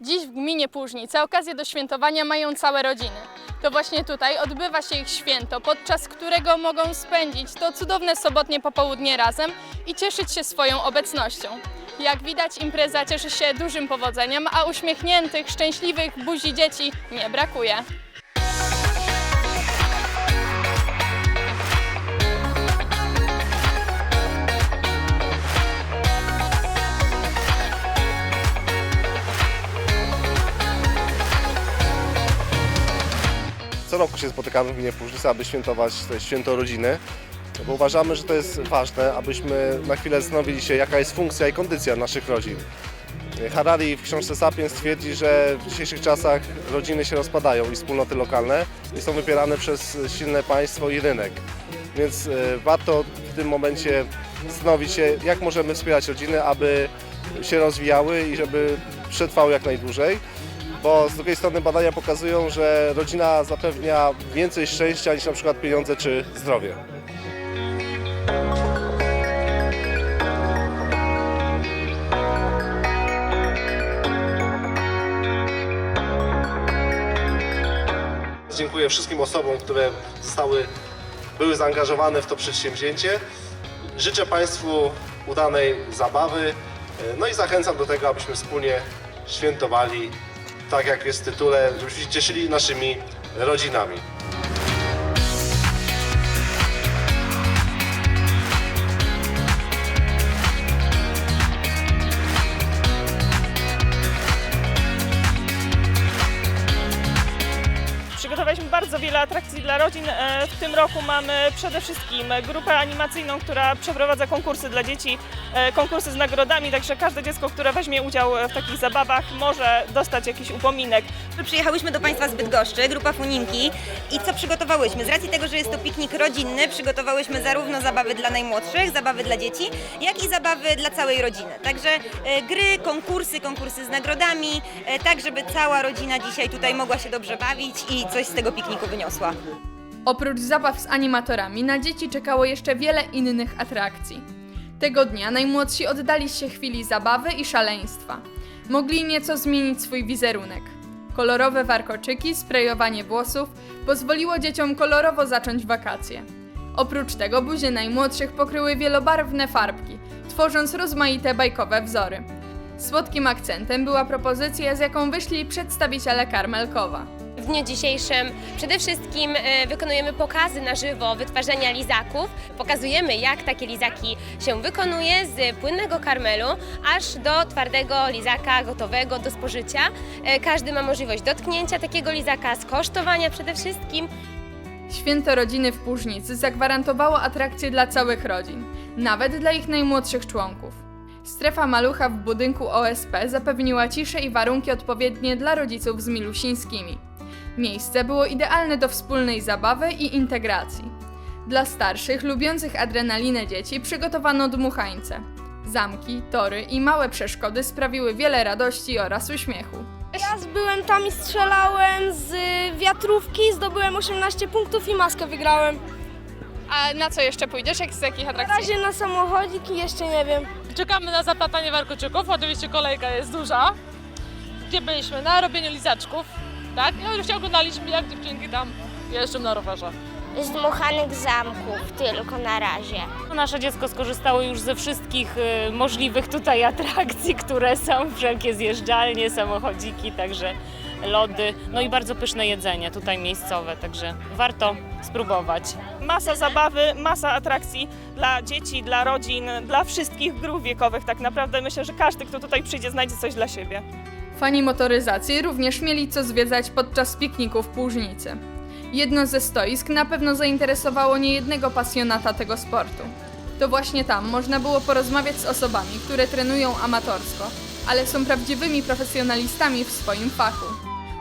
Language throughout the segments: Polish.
Dziś w gminie Płużnice okazję do świętowania mają całe rodziny. To właśnie tutaj odbywa się ich święto, podczas którego mogą spędzić to cudowne sobotnie popołudnie razem i cieszyć się swoją obecnością. Jak widać, impreza cieszy się dużym powodzeniem, a uśmiechniętych, szczęśliwych buzi dzieci nie brakuje. Roku się spotykamy w gminie Płużnicy, aby świętować to święto rodziny, bo uważamy, że to jest ważne, abyśmy na chwilę zastanowili się, jaka jest funkcja i kondycja naszych rodzin. Harari w książce Sapiens twierdzi, że w dzisiejszych czasach rodziny się rozpadają i wspólnoty lokalne i są wypierane przez silne państwo i rynek. Więc e, warto w tym momencie zastanowić się, jak możemy wspierać rodziny, aby się rozwijały i żeby przetrwały jak najdłużej bo z drugiej strony badania pokazują, że rodzina zapewnia więcej szczęścia niż na przykład pieniądze czy zdrowie. Dziękuję wszystkim osobom, które zostały, były zaangażowane w to przedsięwzięcie. Życzę Państwu udanej zabawy, no i zachęcam do tego, abyśmy wspólnie świętowali tak jak jest w tytule, żebyśmy się cieszyli naszymi rodzinami. Przygotowaliśmy bardzo wiele atrakcji dla rodzin. E, W tym roku mamy przede wszystkim grupę animacyjną, która przeprowadza konkursy dla dzieci, konkursy z nagrodami, także każde dziecko, które weźmie udział w takich zabawach może dostać jakiś upominek. My Przyjechałyśmy do Państwa z Bydgoszczy, grupa Funinki i co przygotowałyśmy? Z racji tego, że jest to piknik rodzinny, przygotowałyśmy zarówno zabawy dla najmłodszych, zabawy dla dzieci, jak i zabawy dla całej rodziny. Także e, gry, konkursy, konkursy z nagrodami, e, tak żeby cała rodzina dzisiaj tutaj mogła się dobrze bawić i coś z tego pikniku wyniosła. Oprócz zabaw z animatorami, na dzieci czekało jeszcze wiele innych atrakcji. Tego dnia najmłodsi oddali się chwili zabawy i szaleństwa. Mogli nieco zmienić swój wizerunek. Kolorowe warkoczyki, sprejowanie włosów pozwoliło dzieciom kolorowo zacząć wakacje. Oprócz tego buzie najmłodszych pokryły wielobarwne farbki, tworząc rozmaite bajkowe wzory. Słodkim akcentem była propozycja, z jaką wyszli przedstawiciele Karmelkowa. W dniu dzisiejszym przede wszystkim e, wykonujemy pokazy na żywo wytwarzania lizaków. Pokazujemy, jak takie lizaki się wykonuje z płynnego karmelu aż do twardego lizaka gotowego do spożycia. E, Każdy ma możliwość dotknięcia takiego lizaka, skosztowania przede wszystkim. Święto Rodziny w Płużnicy zagwarantowało atrakcje dla całych rodzin, nawet dla ich najmłodszych członków. Strefa malucha w budynku OSP zapewniła ciszę i warunki odpowiednie dla rodziców z milusińskimi. Miejsce było idealne do wspólnej zabawy i integracji. Dla starszych, lubiących adrenalinę dzieci przygotowano dmuchańce. Zamki, tory i małe przeszkody sprawiły wiele radości oraz uśmiechu. Ja byłem tam i strzelałem z wiatrówki, zdobyłem 18 punktów i maskę wygrałem. A na co jeszcze pójdziesz? Jak z jakich Na atrakcji? razie na samochodzik i jeszcze nie wiem. Czekamy na zaplatanie warkoczyków, oczywiście kolejka jest duża. Gdzie byliśmy? Na robieniu lizaczków, tak? I oczywiście oglądaliśmy jak dziewczynki tam jeżdżą na rowerze. z dmuchanych zamków tylko na razie. Nasze dziecko skorzystało już ze wszystkich y, możliwych tutaj atrakcji, które są, wszelkie zjeżdżalnie, samochodziki, także lody, no i bardzo pyszne jedzenie tutaj miejscowe, także warto spróbować. Masa zabawy, masa atrakcji dla dzieci, dla rodzin, dla wszystkich grup wiekowych. Tak naprawdę myślę, że każdy, kto tutaj przyjdzie, znajdzie coś dla siebie. Fani motoryzacji również mieli co zwiedzać podczas pikniku w Płużnicy. Jedno ze stoisk na pewno zainteresowało niejednego pasjonata tego sportu. To właśnie tam można było porozmawiać z osobami, które trenują amatorsko, ale są prawdziwymi profesjonalistami w swoim fachu.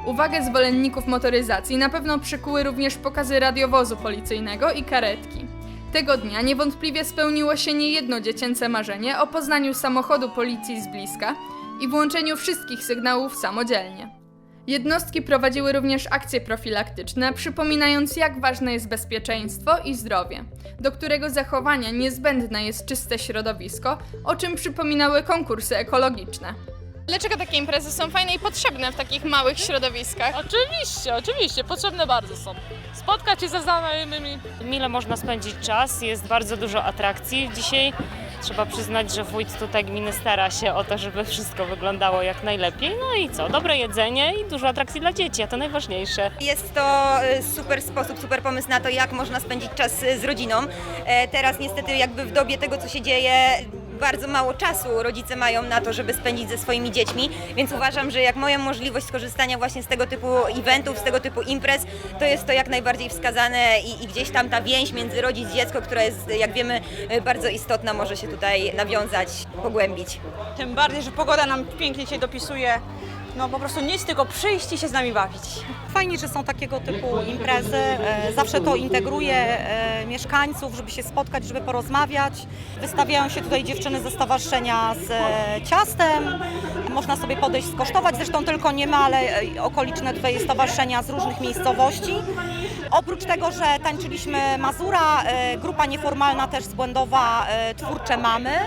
Uwagę zwolenników motoryzacji na pewno przykuły również pokazy radiowozu policyjnego i karetki. Tego dnia niewątpliwie spełniło się niejedno dziecięce marzenie o poznaniu samochodu policji z bliska i włączeniu wszystkich sygnałów samodzielnie. Jednostki prowadziły również akcje profilaktyczne, przypominając jak ważne jest bezpieczeństwo i zdrowie, do którego zachowania niezbędne jest czyste środowisko, o czym przypominały konkursy ekologiczne. Dlaczego takie imprezy są fajne i potrzebne w takich małych środowiskach? Oczywiście, oczywiście, potrzebne bardzo są. Spotkać się ze znajomymi. Mile można spędzić czas, jest bardzo dużo atrakcji. Dzisiaj trzeba przyznać, że wójt tutaj gminy stara się o to, żeby wszystko wyglądało jak najlepiej. No i co, dobre jedzenie i dużo atrakcji dla dzieci, a to najważniejsze. Jest to e, super sposób, super pomysł na to, jak można spędzić czas e, z rodziną. E, Teraz niestety jakby w dobie tego, co się dzieje, bardzo mało czasu rodzice mają na to, żeby spędzić ze swoimi dziećmi, więc uważam, że jak moja możliwość skorzystania właśnie z tego typu eventów, z tego typu imprez, to jest to jak najbardziej wskazane i, i gdzieś tam ta więź między rodzic dziecko, która jest, jak wiemy, bardzo istotna, może się tutaj nawiązać, pogłębić. Tym bardziej, że pogoda nam pięknie się dopisuje. No po prostu nic, tylko przyjść i się z nami bawić. Fajnie, że są takiego typu imprezy. E, Zawsze to integruje e, mieszkańców, żeby się spotkać, żeby porozmawiać. Wystawiają się tutaj dziewczyny ze stowarzyszenia z e, ciastem. Można sobie podejść, skosztować. Zresztą tylko nie ma, ale okoliczne tutaj stowarzyszenia z różnych miejscowości. Oprócz tego, że tańczyliśmy Mazura, grupa nieformalna też z Błędowa Twórcze Mamy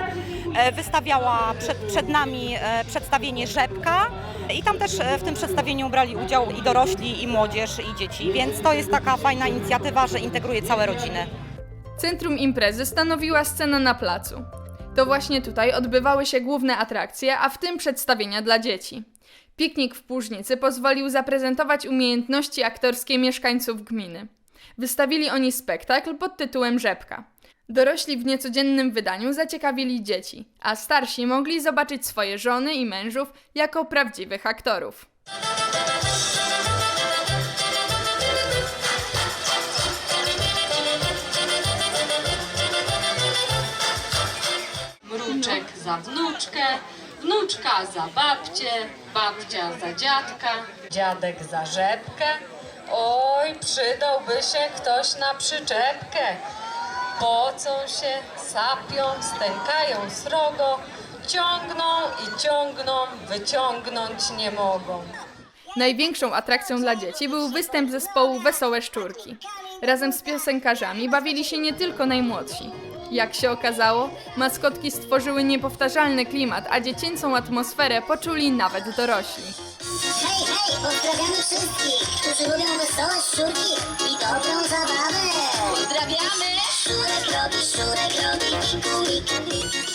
wystawiała przed, przed nami przedstawienie Rzepka i tam też e, w tym przedstawieniu brali udział i dorośli, i młodzież, i dzieci, więc to jest taka fajna inicjatywa, że integruje całe rodziny. Centrum imprezy stanowiła scena na placu. To właśnie tutaj odbywały się główne atrakcje, a w tym przedstawienia dla dzieci. Piknik w Płużnicy pozwolił zaprezentować umiejętności aktorskie mieszkańców gminy. Wystawili oni spektakl pod tytułem Rzepka. Dorośli w niecodziennym wydaniu zaciekawili dzieci, a starsi mogli zobaczyć swoje żony i mężów jako prawdziwych aktorów. Mruczek za wnuczkę, wnuczka za babcię, babcia za dziadka. Dziadek za rzepkę. Oj, przydałby się ktoś na przyczepkę. Pocą się, sapią, stękają srogo, ciągną i ciągną, wyciągnąć nie mogą. Największą atrakcją dla dzieci był występ zespołu Wesołe Szczurki. Razem z piosenkarzami bawili się nie tylko najmłodsi. Jak się okazało, maskotki stworzyły niepowtarzalny klimat, a dziecięcą atmosferę poczuli nawet dorośli. Hej, hej, pozdrawiamy wszystkich, którzy lubią wesołe szczurki i dobrą zabawę. Pozdrawiamy! Szczurek robi, szczurek robi, miku, miku, miku.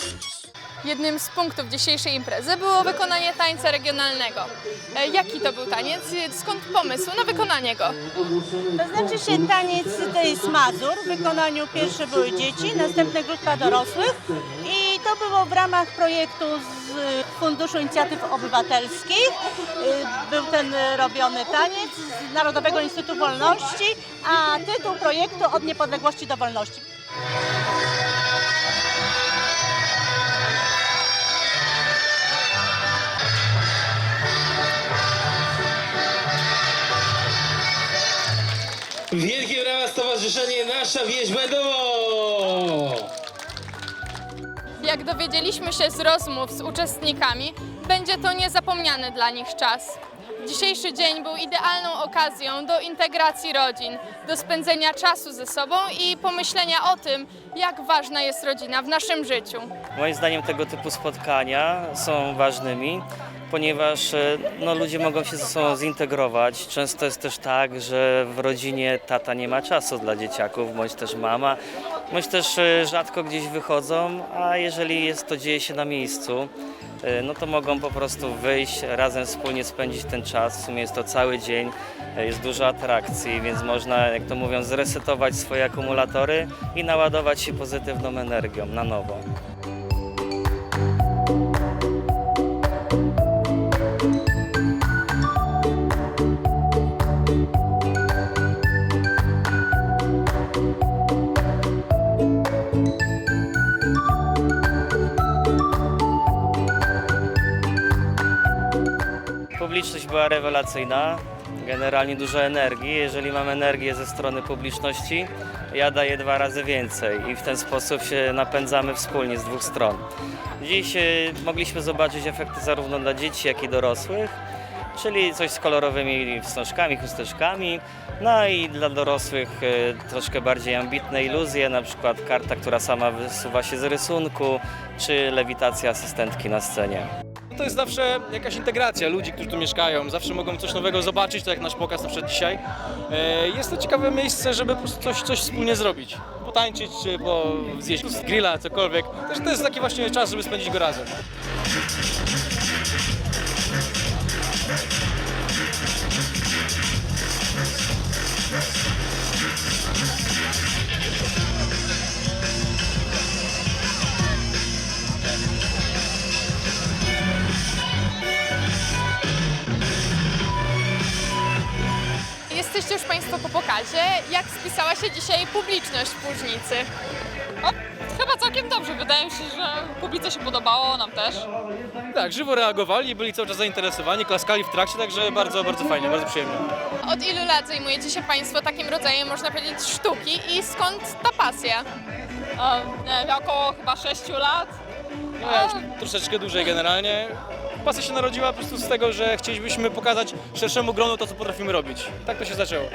Jednym z punktów dzisiejszej imprezy było wykonanie tańca regionalnego. E, Jaki to był taniec? Skąd pomysł na wykonanie go? To znaczy się taniec to jest Mazur. W wykonaniu pierwsze były dzieci, następne grupa dorosłych. To było w ramach projektu z Funduszu Inicjatyw Obywatelskich. Y, Był ten y, robiony taniec z Narodowego Instytutu Wolności, a tytuł projektu Od niepodległości do wolności. Wielkie brawa Stowarzyszenie Nasza Wieś Będowo! Jak dowiedzieliśmy się z rozmów z uczestnikami, będzie to niezapomniany dla nich czas. Dzisiejszy dzień był idealną okazją do integracji rodzin, do spędzenia czasu ze sobą i pomyślenia o tym, jak ważna jest rodzina w naszym życiu. Moim zdaniem tego typu spotkania są ważnymi, ponieważ e, no, ludzie mogą się ze sobą zintegrować. Często jest też tak, że w rodzinie tata nie ma czasu dla dzieciaków, bądź też mama, bądź też e, rzadko gdzieś wychodzą, a jeżeli jest to dzieje się na miejscu, e, no to mogą po prostu wyjść, razem wspólnie spędzić ten czas. W sumie jest to cały dzień, jest dużo atrakcji, więc można, jak to mówią, zresetować swoje akumulatory i naładować się pozytywną energią na nowo. Była rewelacyjna, generalnie dużo energii. Jeżeli mam energię ze strony publiczności, ja daję dwa razy więcej i w ten sposób się napędzamy wspólnie z dwóch stron. Dziś e, mogliśmy zobaczyć efekty zarówno dla dzieci, jak i dorosłych, czyli coś z kolorowymi wstążkami, chusteczkami, no i dla dorosłych e, troszkę bardziej ambitne iluzje, na przykład karta, która sama wysuwa się z rysunku, czy lewitacja asystentki na scenie. To jest zawsze jakaś integracja ludzi, którzy tu mieszkają. Zawsze mogą coś nowego zobaczyć, tak jak nasz pokaz na przykład dzisiaj. E, Jest to ciekawe miejsce, żeby po prostu coś, coś wspólnie zrobić. Potańczyć, czy po zjeść z grilla, cokolwiek. Także to jest taki właśnie czas, żeby spędzić go razem. Państwo po pokazie. Jak spisała się dzisiaj publiczność w Płużnicy? Chyba całkiem dobrze, wydaje mi się, że publice się podobało, nam też. Tak, żywo reagowali, byli cały czas zainteresowani, klaskali w trakcie, także bardzo, bardzo fajnie, bardzo przyjemnie. Od ilu lat zajmujecie się Państwo takim rodzajem, można powiedzieć, sztuki i skąd ta pasja? nie wiem, około chyba 6 lat. No ja już troszeczkę dłużej generalnie. Pasja się narodziła po prostu z tego, że chcielibyśmy pokazać szerszemu gronu to, co potrafimy robić. Tak to się zaczęło.